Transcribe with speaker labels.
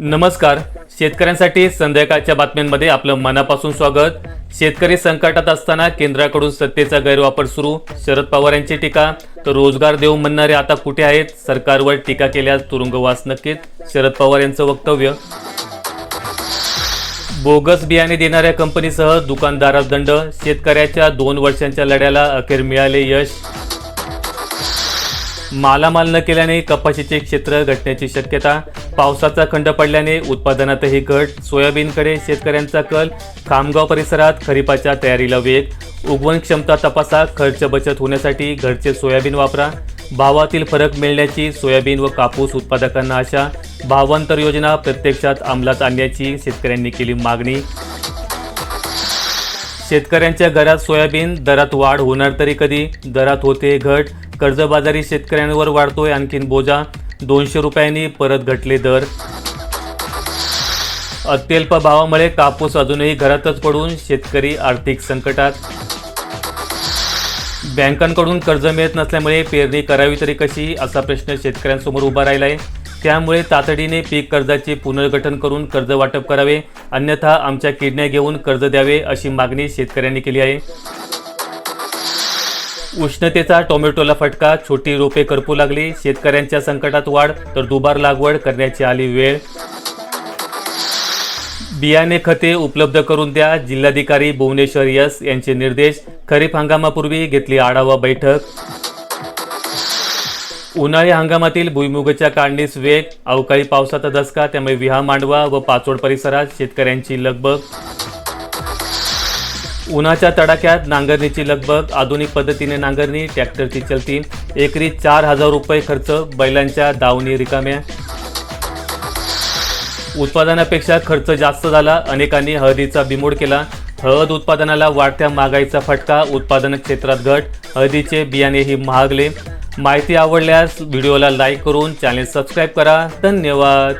Speaker 1: नमस्कार. शेतकऱ्यांसाठी संध्याकाळच्या बातम्यांमध्ये आपलं मनापासून स्वागत. शेतकरी संकटात असताना केंद्राकडून सत्तेचा गैरवापर सुरू. शरद पवार यांची टीका. तर रोजगार देऊ म्हणणारे आता कुठे आहेत? सरकारवर टीका केल्यास तुरुंगवास नक्कीच. शरद पवार यांचं वक्तव्य. बोगस बियाणे देणाऱ्या कंपनीसह दुकानदारास दंड. शेतकऱ्याच्या दोन वर्षांच्या लढ्याला अखेर मिळाले यश. मालामाल न केल्याने कपाशीचे क्षेत्र घटण्याची शक्यता पावसाचा खंड पडल्याने उत्पादनातही घट सोयाबीनकडे शेतकऱ्यांचा कल खामगाव परिसरात खरीपाच्या तयारीला वेग उगवण क्षमता तपासा खर्च बचत होण्यासाठी घरचे सोयाबीन वापरा भावातील फरक मिळण्याची सोयाबीन व कापूस उत्पादकांना आशा भावांतर योजना प्रत्यक्षात अंमलात आणण्याची शेतकऱ्यांनी केली मागणी. शेतकऱ्यांच्या घरात सोयाबीन दरात वाढ होणार तरी कधी दरात होते घट कर्जबाजारी शेतकऱ्यांवर वाढतोय आणखीन बोजा. दोनशे रुपयांनी परत घटले दर. अत्यल्प भावामुळे कापूस अजूनही घरातच पडून शेतकरी आर्थिक संकटात. बँकांकडून कर्ज मिळत नसल्यामुळे पेरणी करावी तरी कशी असा प्रश्न शेतकऱ्यांसमोर उभा राहिला आहे त्यामुळे तातडीने पीक कर्जाचे पुनर्गठन करून कर्ज वाटप करावे अन्यथा आमच्या किडण्या घेऊन कर्ज द्यावे अशी मागणी शेतकऱ्यांनी केली आहे. उष्णतेचा टोमॅटोला फटका छोटी रोपे करपू लागली शेतकऱ्यांच्या संकटात वाढ तर दुबार लागवड करण्याची आली वेळ. बियाणे खते उपलब्ध करून द्या जिल्हाधिकारी भुवनेश्वर यस यांचे निर्देश. खरीप हंगामापूर्वी घेतली आढावा बैठक. उन्हाळी हंगामातील भुईमुगाच्या काढणीस वेग अवकाळी पावसाचा धसका त्यामुळे विहा मांडवा व पाचोड परिसरात शेतकऱ्यांची लगबग. उन्हाच्या तडाख्यात नांगरणीची लगबग आधुनिक पद्धतीने नांगरणी ट्रॅक्टरची चलती एकरी चार हजार रुपये खर्च बैलांच्या दावणी रिकाम्या. उत्पादनापेक्षा खर्च जास्त झाला अनेकांनी हळदीचा बिमोड केला. हळद उत्पादनाला वाढत्या महागाईचा फटका उत्पादन क्षेत्रात घट हळदीचे बियाणेही महागले. माहिती आवडल्यास व्हिडिओला लाईक करून चॅनेल सबस्क्राईब करा. धन्यवाद.